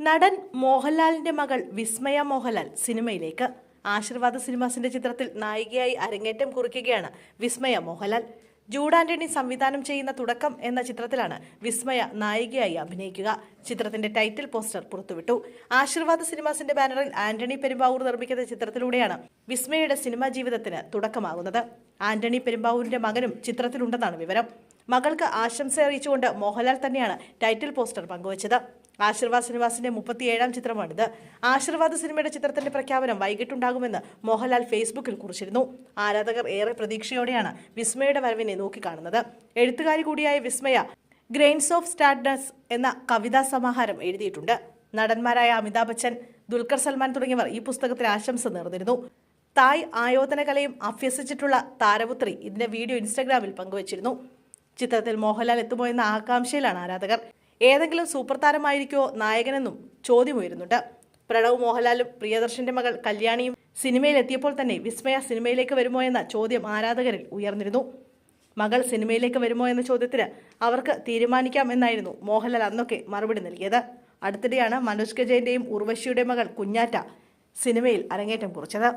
നടൻ മോഹൻലാലിന്റെ മകൾ വിസ്മയ മോഹൻലാൽ സിനിമയിലേക്ക്. ആശീർവാദ സിനിമാസിന്റെ ചിത്രത്തിൽ നായികയായി അരങ്ങേറ്റം കുറിക്കുകയാണ് വിസ്മയ മോഹൻലാൽ. ജൂഡ് ആന്റണി സംവിധാനം ചെയ്യുന്ന തുടക്കം എന്ന ചിത്രത്തിലാണ് വിസ്മയ നായികയായി അഭിനയിക്കുക. ചിത്രത്തിന്റെ ടൈറ്റിൽ പോസ്റ്റർ പുറത്തുവിട്ടു. ആശീർവാദ സിനിമാസിന്റെ ബാനറിൽ ആന്റണി പെരുമ്പാവൂർ നിർമ്മിക്കുന്ന ചിത്രത്തിലൂടെയാണ് വിസ്മയയുടെ സിനിമാ ജീവിതത്തിന് തുടക്കമാകുന്നത്. ആന്റണി പെരുമ്പാവൂരിന്റെ മകനും ചിത്രത്തിലുണ്ടെന്നാണ് വിവരം. മകൾക്ക് ആശംസ അറിയിച്ചുകൊണ്ട് മോഹൻലാൽ തന്നെയാണ് ടൈറ്റിൽ പോസ്റ്റർ പങ്കുവച്ചത്. ആശീർവാദ് ശ്രീനിവാസിന്റെ മുപ്പത്തിയേഴാം ചിത്രമാണിത്. ആശീർവാദ് സിനിമയുടെ ചിത്രത്തിന്റെ പ്രഖ്യാപനം വൈകിട്ടുണ്ടാകുമെന്ന് മോഹൻലാൽ ഫേസ്ബുക്കിൽ കുറിച്ചിരുന്നു. ആരാധകർ ഏറെ പ്രതീക്ഷയോടെയാണ് വിസ്മയുടെ വരവിനെ നോക്കിക്കാണുന്നത്. എഴുത്തുകാരി കൂടിയായ വിസ്മയ ഗ്രെയിൻസ് ഓഫ് സ്റ്റാർഡസ് എന്ന കവിതാ സമാഹാരം എഴുതിയിട്ടുണ്ട്. നടന്മാരായ അമിതാഭ് ബച്ചൻ ദുൽഖർ സൽമാൻ തുടങ്ങിയവർ ഈ പുസ്തകത്തിന് ആശംസ നേർന്നിരുന്നു. തായ് ആയോധന കലയും അഭ്യസിച്ചിട്ടുള്ള താരപുത്രി ഇതിന്റെ വീഡിയോ ഇൻസ്റ്റാഗ്രാമിൽ പങ്കുവച്ചിരുന്നു. ചിത്രത്തിൽ മോഹൻലാൽ എത്തുമോ എന്ന ആകാംക്ഷയിലാണ് ആരാധകർ. ഏതെങ്കിലും സൂപ്പർ താരമായിരിക്കുമോ നായകനെന്നും ചോദ്യമുയരുന്നുണ്ട്. പ്രണവ് മോഹൻലാലും പ്രിയദർശന്റെ മകൾ കല്യാണിയും സിനിമയിലെത്തിയപ്പോൾ തന്നെ വിസ്മയ സിനിമയിലേക്ക് വരുമോ എന്ന ചോദ്യം ആരാധകരിൽ ഉയർന്നിരുന്നു. മകൾ സിനിമയിലേക്ക് വരുമോ എന്ന ചോദ്യത്തിന് അവർക്ക് തീരുമാനിക്കാം എന്നായിരുന്നു മോഹൻലാൽ അന്നൊക്കെ മറുപടി നൽകിയത്. അടുത്തിടെയാണ് മനോജ് കെ ജയന്റെയും ഉർവശിയുടെ മകൾ കുഞ്ഞാറ്റ സിനിമയിൽ അരങ്ങേറ്റം കുറിച്ചത്.